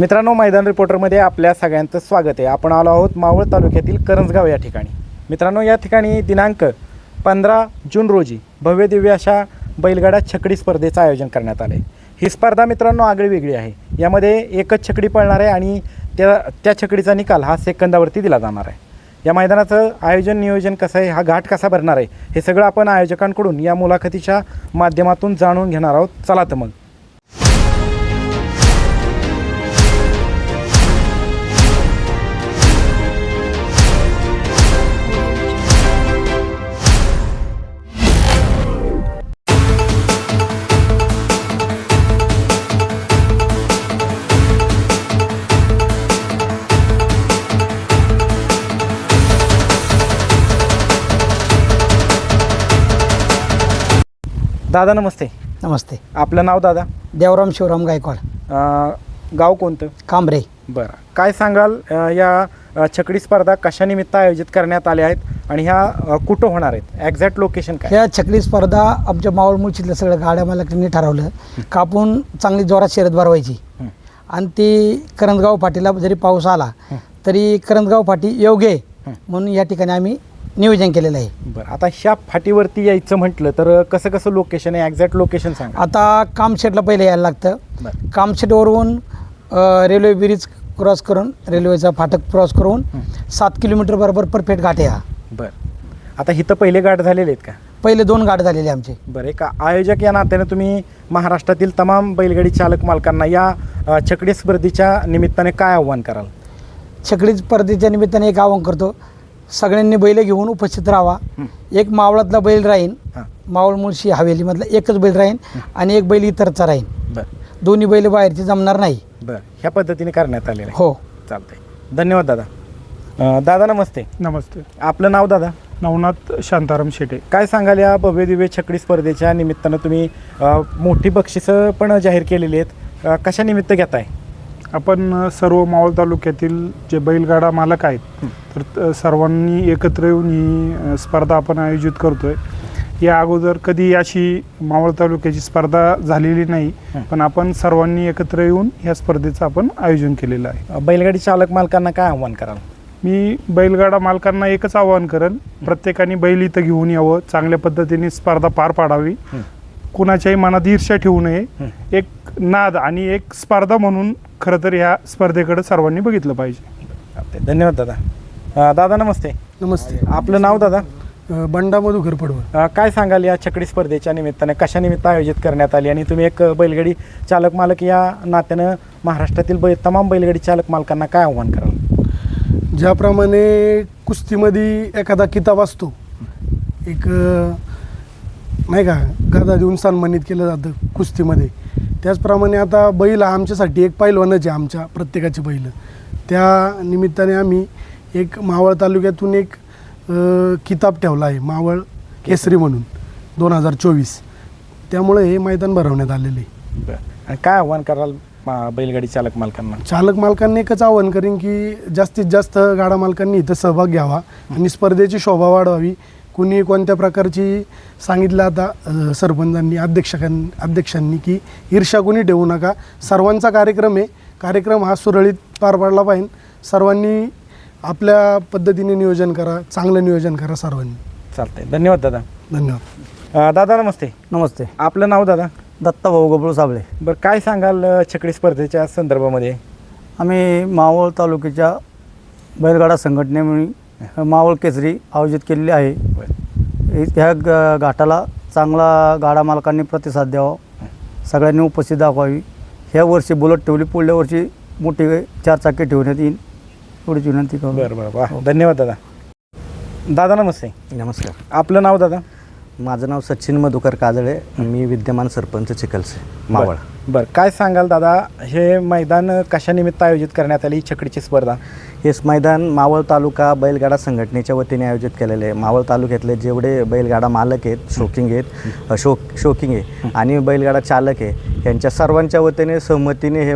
मित्रांनो मैदान रिपोर्टरमध्ये आपल्या सगळ्यांचं स्वागत आहे. आपण आलो आहोत मावळ तालुक्यातील करंजगाव या ठिकाणी. मित्रांनो या ठिकाणी दिनांक पंधरा जून रोजी भव्य दिव्य अशा बैलगाडा छकडी स्पर्धेचं आयोजन करण्यात आलं आहे ही स्पर्धा मित्रांनो आगळी वेगळी आहे. यामध्ये एकच छकडी पळणार आहे आणि त्या त्या छकडीचा निकाल हा सेकंदावरती दिला जाणार आहे. या मैदानाचं आयोजन नियोजन कसं आहे हा घाट कसा भरणार आहे हे सगळं आपण आयोजकांकडून या मुलाखतीच्या माध्यमातून जाणून घेणार आहोत. चला तर मग. दादा नमस्ते. नमस्ते. आपलं नाव दादा? देवराम शिवराम गायकवाड. अं, गाव कोणतं? कांबरे. बरं. काय सांगाल अं, या अं, छकडी स्पर्धा कशानिमित्त आयोजित करण्यात आल्या आहेत आणि ह्या अं, कुठं होणार आहेत? एक्झॅक्ट लोकेशन काय? ह्या छकडी स्पर्धा आमच्या मावळ मुळशीतल्या सगळ्या गाड्या मालकांनी ठरवलं. का आपण चांगली जोरात शर्यत भरवायची. हं. आणि ती करंजगाव फाटीला जरी पाऊस आला तरी करंजगाव फाटी योग्य आहे. हं. म्हणून या ठिकाणी आम्ही नियोजन केलेलं आहे. बरं आता ह्या फाटीवरती यायचं म्हटलं तर कसं कसं लोकेशन आहे? एक्झॅक्ट लोकेशन सांगा. आता कामशेटला पहिले यायला लागतं. बरं. कामशेटवरून अ, रेल्वे ब्रिज क्रॉस करून रेल्वेचा फाटक क्रॉस करून. सात किलोमीटर बरोबर परफेक्ट घाट आहे हा. बरं. आता इथं पहिले गाठ झालेले आहेत का? पहिले दोन घाट झालेले आमचे. बरं एका आयोजक या नात्याने तुम्ही महाराष्ट्रातील तमाम बैलगाडी चालक मालकांना या अं, छकडी स्पर्धेच्या निमित्ताने काय आव्हान कराल? छकडी स्पर्धेच्या निमित्ताने एक आवाहन करतो. सगळ्यांनी बैल घेऊन उपस्थित राहावा. एक मावळातला बैल राहीन हां. मावळ मुळशी हवेलीमधला एकच बैल राहीन आणि एक बैल इतरचा राहीन. बरं. दोन्ही बैल बाहेरचे जमणार नाही. बरं. ह्या पद्धतीने करण्यात आलेलं आहे. हो. चालतंय. धन्यवाद दादा. अं, दादा नमस्ते. नमस्ते. आपलं नाव दादा? नवनाथ शांताराम शेटे. काय सांगाल या भव्य दिव्य छकडी स्पर्धेच्या निमित्तानं तुम्ही अ, मोठी बक्षिसं पण जाहीर केलेली आहेत. अ, कशा निमित्त घेताय? आपण सर्व मावळ तालुक्यातील जे बैलगाडा मालक आहेत तर सर्वांनी एकत्र येऊन ही स्पर्धा आपण आयोजित करतोय. या अगोदर कधी अशी मावळ तालुक्याची स्पर्धा झालेली नाही. पण आपण सर्वांनी एकत्र येऊन या स्पर्धेचं आपण आयोजन केलेलं आहे. बैलगाडी चालक मालकांना काय आव्हान कराल? मी बैलगाडा मालकांना एकच आवाहन करेन प्रत्येकाने बैल इथं घेऊन यावं चांगल्या पद्धतीने स्पर्धा पार पाडावी. कुणाच्याही मनात ईर्ष्या ठेवू नये. एक नाद आणि एक स्पर्धा म्हणून खरं तर ह्या स्पर्धेकडे सर्वांनी बघितलं पाहिजे. चालतंय. धन्यवाद दादा. अ, दादा नमस्ते. नमस्ते. आपलं नाव दादा? अ, बंडा मधुकर पडवळ अ, काय सांगाल या छकडी स्पर्धेच्या निमित्ताने? कशा निमित्त आयोजित करण्यात आली? आणि तुम्ही एक बैलगाडी चालक मालक या नात्यानं महाराष्ट्रातील बै तमाम बैलगाडी चालक मालकांना काय आव्हान कराल? ज्याप्रमाणे कुस्तीमध्ये एखादा किताब असतो एक अ, नाही का गदा देऊन सन्मानित केलं जातं कुस्तीमध्ये. त्याचप्रमाणे आता बैल आमच्यासाठी एक पैलवानच आहे आमच्या प्रत्येकाची बैल. त्या निमित्ताने आम्ही एक मावळ तालुक्यातून एक किताब ठेवला आहे मावळ केसरी म्हणून दोन हजार चोवीस. त्यामुळे हे मैदान भरवण्यात आलेलं आहे. आणि काय आव्हान कराल अ, बैलगाडी चालक मालकांना? चालक मालकांनी एकच आवाहन करेन की जास्तीत जास्त गाडा मालकांनी इथं सहभाग घ्यावा आणि स्पर्धेची शोभा वाढवावी. कुणी कोणत्या प्रकारची सांगितलं आता सरपंचांनी अध्यक्षां अध्यक्षांनी की ईर्षा कुणी ठेवू नका. सर्वांचा कार्यक्रम आहे. कार्यक्रम हा सुरळीत पार पाडला पाहिजे. सर्वांनी आपल्या पद्धतीने नियोजन करा चांगलं नियोजन करा सर्वांनी. चालतंय. धन्यवाद दादा. धन्यवाद. अ, दादा नमस्ते. नमस्ते. आपलं नाव दादा? दत्ता भाऊ गबळू साबळे. बरं काय सांगाल अ, छकडी स्पर्धेच्या संदर्भामध्ये? आम्ही मावळ तालुक्याच्या बैलगाडा संघटनेमुळे मावळ केसरी आयोजित केलेली आहे. ह्या. ग घाटाला चांगला गाडा मालकांनी प्रतिसाद द्यावा. सगळ्यांनी उपस्थित दाखवावी. ह्या वर्षी बुलट ठेवली. पुढल्या वर्षी मोठी चार चाकी ठेवण्यात येईल. एवढीच विनंती करू. बरं बरं. वा. धन्यवाद दादा. दादा नमस्ते. नमस्कार. आपलं नाव दादा? माझं नाव सचिन मधुकर काजळे मी विद्यमान सरपंच चिखलसे मावळ. बरं काय सांगाल दादा? हे मैदान कशानिमित्त आयोजित करण्यात आली छकडीची स्पर्धा? हे मैदान मावळ तालुका बैलगाडा संघटनेच्या वतीने आयोजित केलेले आहे. मावळ तालुक्यातले जेवढे बैलगाडा मालक आहेत शोकिंग आहेत शो शोकिंग आहे आणि बैलगाडा चालक आहे यांच्या सर्वांच्या वतीने सहमतीने हे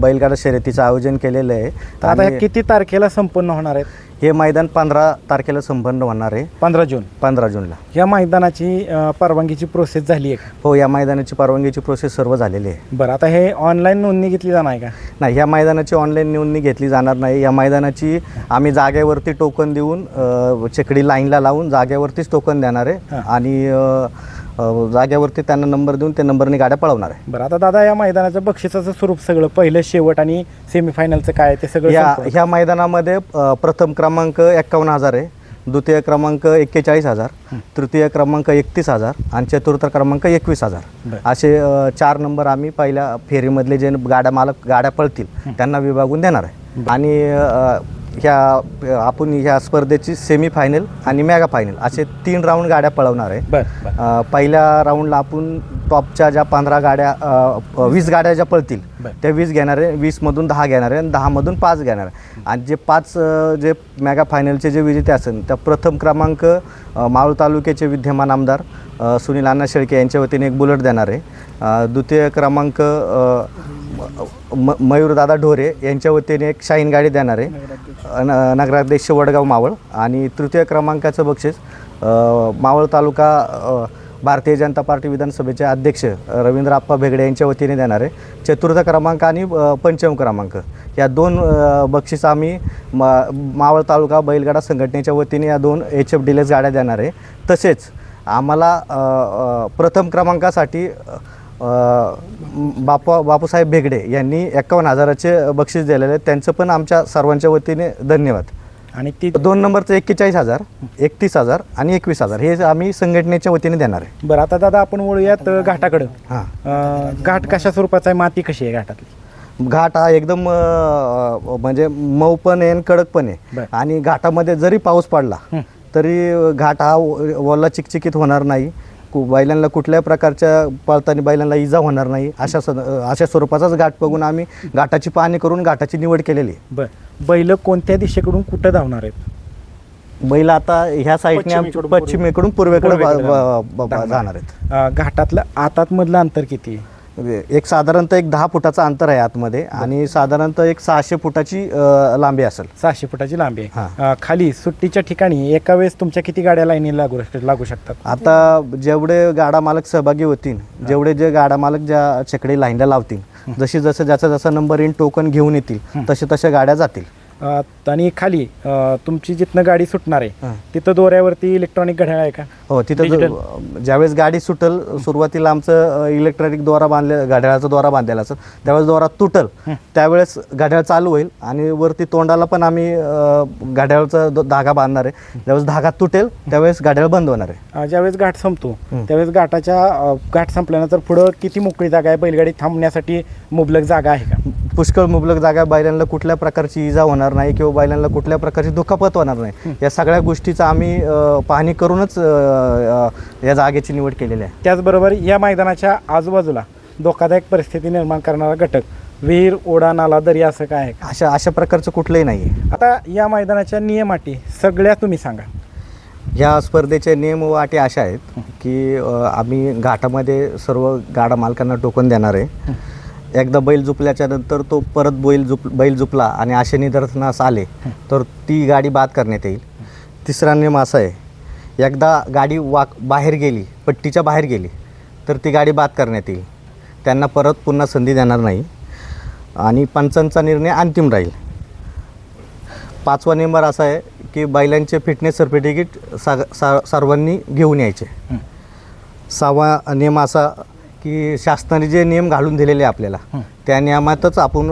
बैलगाडा शर्यतीचं आयोजन केलेलं आहे. तर आता हे किती तारखेला संपन्न होणार आहेत? हे मैदान पंधरा तारखेला संपन्न होणार आहे. पंधरा जून. पंधरा जूनला. या मैदानाची अ, परवानगीची प्रोसेस झाली आहे का? हो या मैदानाची परवानगीची प्रोसेस सर्व झालेली आहे. बरं आता हे ऑनलाईन नोंदणी घेतली जाणार आहे का? नाही ह्या मैदानाची ऑनलाईन नोंदणी घेतली जाणार नाही. या मैदानाची आम्ही जागेवरती टोकन देऊन अ, चकडी लाईनला लावून जागेवरतीच टोकन देणार आहे. आणि अ, अ, जागेवरती त्यांना नंबर देऊन त्या नंबरने गाड्या पळवणार आहे. बरं आता दादा या मैदानाचं बक्षिसाचं स्वरूप सगळं पहिलं शेवट आणि सेमीफायनलचं काय आहे ते सगळं या. ह्या मैदानामध्ये अ, प्रथम क्रमांक एक्कावन्न हजार आहे. द्वितीय क्रमांक एक्केचाळीस हजार. तृतीय क्रमांक एकतीस हजार. आणि चतुर्थ क्रमांक एकवीस हजार. बरं. असे अ, चार नंबर आम्ही पहिल्या फेरीमधले जे गाड्या मालक गाड्या पळतील त्यांना विभागून देणार आहे. आणि अ, ह्या आपण ह्या स्पर्धेची सेमी फायनल आणि मेगा फायनल असे तीन राऊंड गाड्या पळवणार आहे. अ, पहिल्या राऊंडला आपण टॉपच्या ज्या पंधरा गाड्या अ, वीस गाड्या ज्या पळतील बरं. त्या वीस घेणार आहे वीसमधून दहा घेणार आहे आणि दहामधून पाच घेणार आहे. आणि जे पाच अ, जे मेगा फायनलचे जे विजेते असेल त्या प्रथम क्रमांक अ, मावळ तालुक्याचे विद्यमान आमदार अ, सुनील अण्णा शेळके यांच्या वतीने एक बुलेट देणार आहे. अ, द्वितीय क्रमांक अ, म मयूरदादा ढोरे यांच्या वतीने एक शाईन गाडी देणार आहे. न- नगराध्यक्ष वडगाव मावळ आणि तृतीय क्रमांकाचं बक्षीस मावळ तालुका भारतीय जनता पार्टी विधानसभेचे अध्यक्ष रवींद्र आप्पा भेगडे यांच्या वतीने देणार आहे. चतुर्थ क्रमांक आणि पंचम क्रमांक. या दोन बक्षीस आम्ही मा मावळ तालुका बैलगाडा संघटनेच्या वतीने या दोन एच एफ डिलेक्स गाड्या देणार आहे. तसेच आम्हाला प्रथम क्रमांकासाठी बापा बापूसाहेब भेगडे यांनी एकावन्न हजाराचे बक्षीस दिलेले आहे त्यांचं पण आमच्या सर्वांच्या वतीने धन्यवाद. आणि ती दोन नंबरचं एक्केचाळीस हजार एकतीस हजार आणि एकवीस हजार हे आम्ही संघटनेच्या वतीने देणार आहे. बरं आता दादा आपण वळूयात घाटाकडं. हां. अ, घाट कशा स्वरूपाचा आहे? माती कशी आहे घाटातली? घाट हा एकदम अ, म्हणजे मऊ पण आहे आणि कडक पण बर. आहे आणि घाटामध्ये जरी पाऊस पडला. तरी घाट हा वल्ला चिकचिकीत होणार नाही. बैलांना कुठल्याही प्रकारच्या पळताना बैलांना इजा होणार नाही अशा स अशा स्वरूपाचाच घाट बघून आम्ही घाटाची पाहणी करून घाटाची निवड केलेली आहे. बरं. बैल कोणत्या दिशेकडून कुठं धावणार आहेत? बैल आता ह्या साईडने पश्चिमेकडून पूर्वे- पश्चिमेकडून पूर्वेकडे ब- पूर्वेकडे ब- ब- धावणार. जाणार आहेत. अ, घाटातलं आतातमधलं अंतर किती आहे? एक साधारणतः एक दहा फुटाचं अंतर आहे आतमध्ये आणि साधारणतः एक सहाशे फुटाची अ, लांबी असेल. सहाशे फुटाची लांबी आहे. हां. अ, खाली सुट्टीच्या ठिकाणी एका वेळेस तुमच्या किती गाड्या लाईनी लागू लागू शकतात? आता जेवढे गाडा मालक सहभागी होतील जेवढे जे गाडा मालक ज्या चकडे लाईनला लावतील जशी जसं ज्याचा जसा नंबर येईन टोकन घेऊन येतील तसे तशा गाड्या जातील. अ, आणि खाली अ, तुमची जिथनं गाडी सुटणार आहे हां. तिथं दोऱ्यावरती इलेक्ट्रॉनिक घड्याळ आहे का? हो तिथं जो-. ज्यावेळेस गाडी सुटल सुरुवातीला आमचं इलेक्ट्रॉनिक द्वारा बांधले घड्याळाचा द्वारा बांधलेला असेल त्यावेळेस द्वारा तुटल त्यावेळेस घड्याळ चालू होईल आणि वरती तोंडाला पण आम्ही अ, घड्याळाचा द- धागा बांधणार आहे. ज्यावेळेस धागा तुटेल त्यावेळेस घड्याळ बंद होणार आहे. अ, ज्यावेळेस घाट संपतो हं. त्यावेळेस घाटाच्या अ, घाट संपल्यानंतर पुढं किती मोकळी जागा आहे? बैलगाडी थांबण्यासाठी मुबलक जागा आहे का? पुष्कळ मुबलक जागा बैलांना कुठल्या प्रकारची इजा होणार नाही किंवा बैलांना कुठल्या प्रकारची दुखापत होणार नाही. या सगळ्या गोष्टीचा आम्ही पाहणी करूनच या जागेची निवड केलेली आहे. त्याचबरोबर या मैदानाच्या आजूबाजूला धोकादायक परिस्थिती निर्माण करणारा घटक विहीर ओढा नाला दरी असं काय आहे? अशा अशा प्रकारचं कुठलंही नाही आहे. आता या मैदानाच्या नियम अटी सगळ्या तुम्ही सांगा. ह्या स्पर्धेचे नियम व अटी अशा आहेत की आम्ही घाटामध्ये सर्व गाडा मालकांना टोकन देणार आहे. एकदा बैल झुपल्याच्या नंतर तो परत बैल झुप बैल झुपला आणि असे निदर्शनास आले तर ती गाडी बाद करण्यात येईल. तिसरा नियम असा आहे एकदा गाडी वाक बाहेर गेली पट्टीच्या बाहेर गेली तर ती गाडी बाद करण्यात येईल. त्यांना परत पुन्हा संधी देणार नाही आणि पंचांचा निर्णय अंतिम राहील. पाचवा नंबर असा आहे की बैलांचे फिटनेस सर्टिफिकेट सा सा सर्वांनी घेऊन यायचे. सहावा नियम असा की शासनाने जे नियम घालून दिलेले आपल्याला त्या नियमातच आपण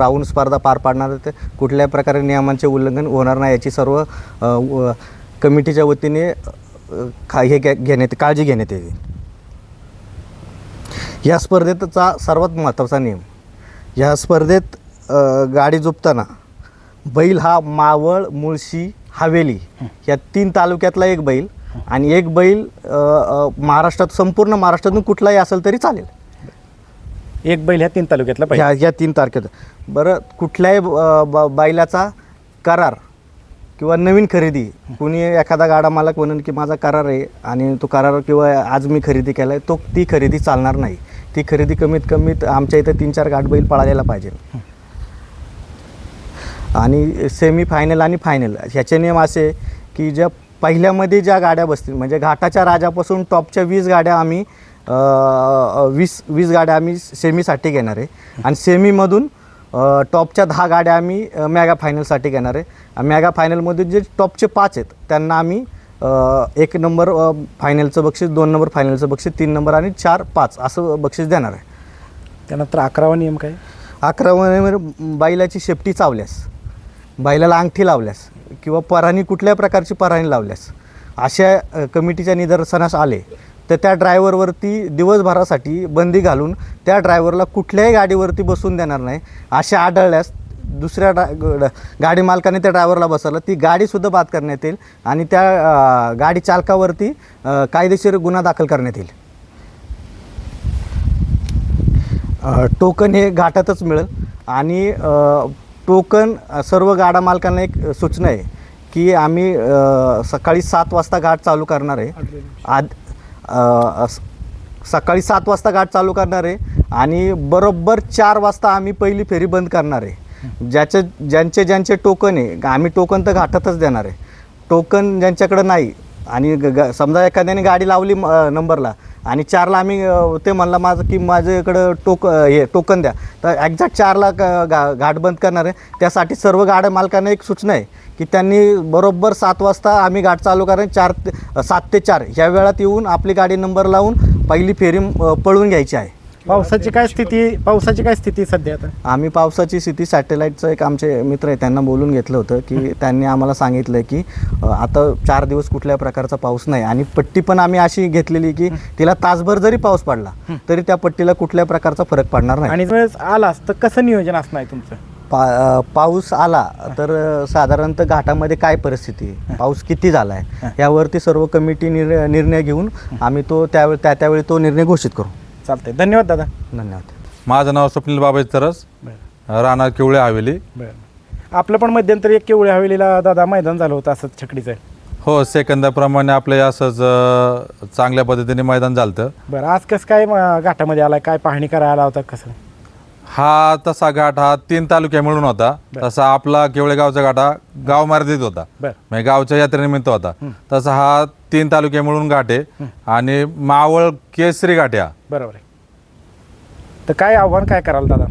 राहून स्पर्धा पार पाडणार. ते कुठल्याही प्रकारे नियमांचे उल्लंघन होणार नाही. याची सर्व कमिटीच्या वतीने खा हे घेण्यात काळजी घेण्यात येते या स्पर्धेचा सर्वात महत्त्वाचा नियम या स्पर्धेत गाडी झोपताना बैल हा मावळ मुळशी हवेली या तीन तालुक्यातला एक बैल आणि एक बैल महाराष्ट्रात संपूर्ण महाराष्ट्रातून कुठलाही असेल तरी चालेल. एक बैल ह्या तीन तालुक्यातला पाहिजे. ह्या या तीन तारखेत. बरं कुठल्याही ब- बैलाचा करार किंवा नवीन खरेदी कुणी एखादा गाडा मालक म्हणून की माझा करार आहे आणि तो करार किंवा आज मी खरेदी केला आहे तो ती खरेदी चालणार नाही. ती खरेदी कमीत कमीत आमच्या इथं तीन चार गाठ बैल पळालेला पाहिजे. आणि सेमी फायनल आणि फायनल ह्याचे नियम असे की ज्या पहिल्यामध्ये ज्या गाड्या बसतील म्हणजे घाटाच्या राजापासून टॉपच्या वीस गाड्या आम्ही वीस वीस गाड्या आम्ही सेमीसाठी घेणार आहे. आणि सेमीमधून टॉपच्या दहा गाड्या आम्ही मेगा फायनलसाठी घेणार आहे. मेगा फायनलमधून जे टॉपचे पाच आहेत त्यांना आम्ही एक नंबर फायनलचं बक्षीस दोन नंबर फायनलचं बक्षीस तीन नंबर आणि चार पाच असं बक्षीस देणार आहे. त्यानंतर अकरावा नियम काय? अकरामध्ये बैलाची शेपटी चावल्यास बैलाला अंगठी लावल्यास किंवा पराणी कुठल्या प्रकारची पराणी लावल्यास अशा कमिटीच्या निदर्शनास आले तर त्या ड्रायव्हरवरती दिवसभरासाठी बंदी घालून त्या ड्रायव्हरला कुठल्याही गाडीवरती बसून देणार नाही असे आढळल्यास दुसऱ्या ड्रा ग- गाडी मालकाने त्या ड्रायव्हरला बसवलं ती गाडीसुद्धा बाद करण्यात येईल आणि त्या गाडी चालकावरती कायदेशीर गुन्हा दाखल करण्यात येईल. टोकन हे घाटातच मिळेल आणि टोकन सर्व गाडा मालकांना एक सूचना आहे की आम्ही सकाळी सात वाजता घाट चालू करणार आहे. आद सकाळी सात वाजता घाट चालू करणार आहे आणि बरोबर चार वाजता आम्ही पहिली फेरी बंद करणार आहे. ज्याचे ज्यांचे ज्यांचे टोकन आहे आम्ही टोकन तर घाटातच देणार आहे. टोकन ज्यांच्याकडं नाही आणि ग समजा एखाद्याने गाडी लावली नंबरला आणि चारला आम्ही ते म्हणलं माझं की माझ्याकडं टोक हे टोकन द्या. तर ॲक्झॅक्ट चारला का गा घाट बंद करणार आहे. त्यासाठी सर्व गाड्या मालकांना एक सूचना आहे की त्यांनी बरोबर सात वाजता आम्ही घाट चालू करणार चार ते सात ते चार. ह्या वेळात येऊन आपली गाडी नंबर लावून पहिली फेरी पळून पळवून घ्यायची आहे. पावसाची काय स्थिती पावसाची काय स्थिती सध्या आता? आम्ही पावसाची स्थिती सॅटेलाईटचं एक आमचे मित्र आहे त्यांना बोलून घेतलं होतं की त्यांनी आम्हाला सांगितलं की अ, आता चार दिवस कुठल्या प्रकारचा पाऊस नाही आणि पट्टी पण आम्ही अशी घेतलेली की तिला तासभर जरी पाऊस पडला तरी त्या पट्टीला कुठल्या प्रकारचा फरक पडणार नाही. आणि वेळेस आलास तर कसं नियोजन असणार आहे तुमचं? पा अ, पाऊस आला तर अ, साधारणतः घाटामध्ये काय परिस्थिती आहे? पाऊस किती झाला आहे यावरती सर्व कमिटी निर निर्णय घेऊन आम्ही तो त्यावेळी त्या त्यावेळी तो निर्णय घोषित करू. चालतंय. धन्यवाद दादा. धन्यवाद. माझं नाव स्वप्नील बाबाजी तरस. राहणार किवळे हवेली. बरं. आपलं पण मध्यंतरी एक केवढ्या हवेलीला दादा मैदान झालं होतं असंच छकडीचं. हो सेकंदाप्रमाणे आपलं असंच अं, चांगल्या पद्धतीने मैदान झालं. बरं आज कसं काय म, घाटामध्ये आलाय? काय पाहणी करायला होता कसं? हा तसा घाट हा तीन तालुक्या मिळून होता. तसा आपला केवळे गावचा घाट हा गाव मर्यादित होता. म्हणजे गावच्या यात्रेनिमित्त होता. तसा हा तीन तालुक्या मिळून घाट आहे. आणि मावळ केसरी घाट हा. बरोबर आहे. तर काय आव्हान काय कराल दादा?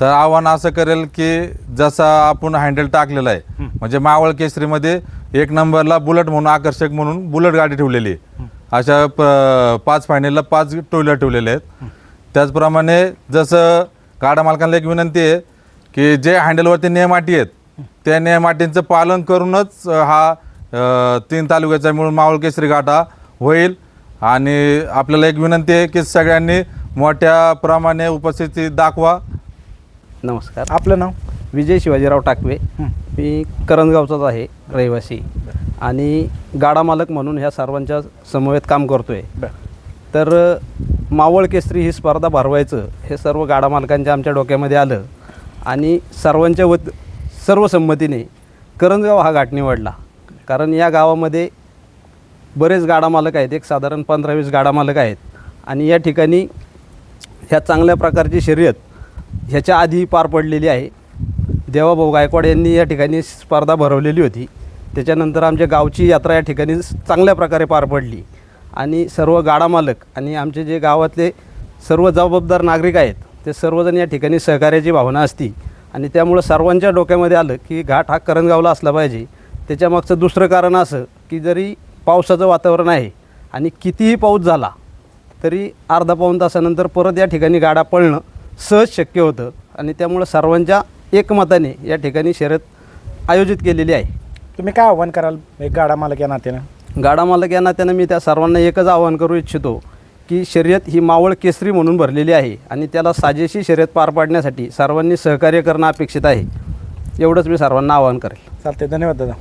तर आव्हान असं करेल की जसं आपण हँडल टाकलेलं आहे म्हणजे मावळ केसरीमध्ये एक नंबरला बुलेट म्हणून आकर्षक म्हणून बुलेट गाडी ठेवलेली आहे. अशा पाच फायनलला पाच टोयलर ठेवलेले आहेत. त्याचप्रमाणे जसं गाडा मालकांना एक विनंती आहे की जे हँडलवरती नियम अटी आहेत त्या नियम अटींचं पालन करूनच हा अ, तीन तालुक्याचा मिळून मावळ केसरी घाट हा होईल. आणि आपल्याला एक विनंती आहे की सगळ्यांनी मोठ्या प्रमाणे उपस्थिती दाखवा. नमस्कार. आपलं नाव? विजय शिवाजीराव टाकवे. मी करंजगावचाच आहे रहिवासी. आणि गाडा मालक म्हणून ह्या सर्वांच्या समवेत काम करतो आहे तर मावळ केसरी ही स्पर्धा भरवायचं हे सर्व गाडा मालकांच्या आमच्या डोक्यामध्ये आलं. आणि सर्वांच्या वत सर्वसंमतीने करंजगाव हा घाट निवडला कारण या गावामध्ये बरेच गाडा मालक आहेत. एक साधारण पंधरा वीस गाडा मालक आहेत. आणि या ठिकाणी ह्या चांगल्या प्रकारची शर्यत ह्याच्या आधी पार पडलेली आहे. देवाभाऊ गायकवाड यांनी या ठिकाणी स्पर्धा भरवलेली होती. त्याच्यानंतर आमच्या गावची यात्रा या ठिकाणी चांगल्या प्रकारे पार पडली. आणि सर्व गाडा मालक आणि आमचे जे गावातले सर्व जबाबदार नागरिक आहेत ते सर्वजण या ठिकाणी सहकार्याची भावना असती. आणि त्यामुळं सर्वांच्या डोक्यामध्ये आलं की घाट हा करंजगावला असला पाहिजे. त्याच्यामागचं दुसरं कारण असं की जरी पावसाचं वातावरण आहे आणि कितीही पाऊस झाला तरी अर्धा पाऊण तासानंतर परत या ठिकाणी गाडा पळणं सहज शक्य होतं. आणि त्यामुळं सर्वांच्या एकमताने या ठिकाणी शर्यत आयोजित केलेली आहे. तुम्ही काय आव्हान कराल एक गाडा मालक या नात्यानं? गाडा मालक या नात्यानं मी त्या सर्वांना एकच आवाहन करू इच्छितो की शर्यत ही मावळ केसरी म्हणून भरलेली आहे आणि त्याला साजेशी शर्यत पार पाडण्यासाठी सर्वांनी सहकार्य करणं अपेक्षित आहे. एवढंच मी सर्वांना आवाहन करेल. चालते धन्यवाद दादा.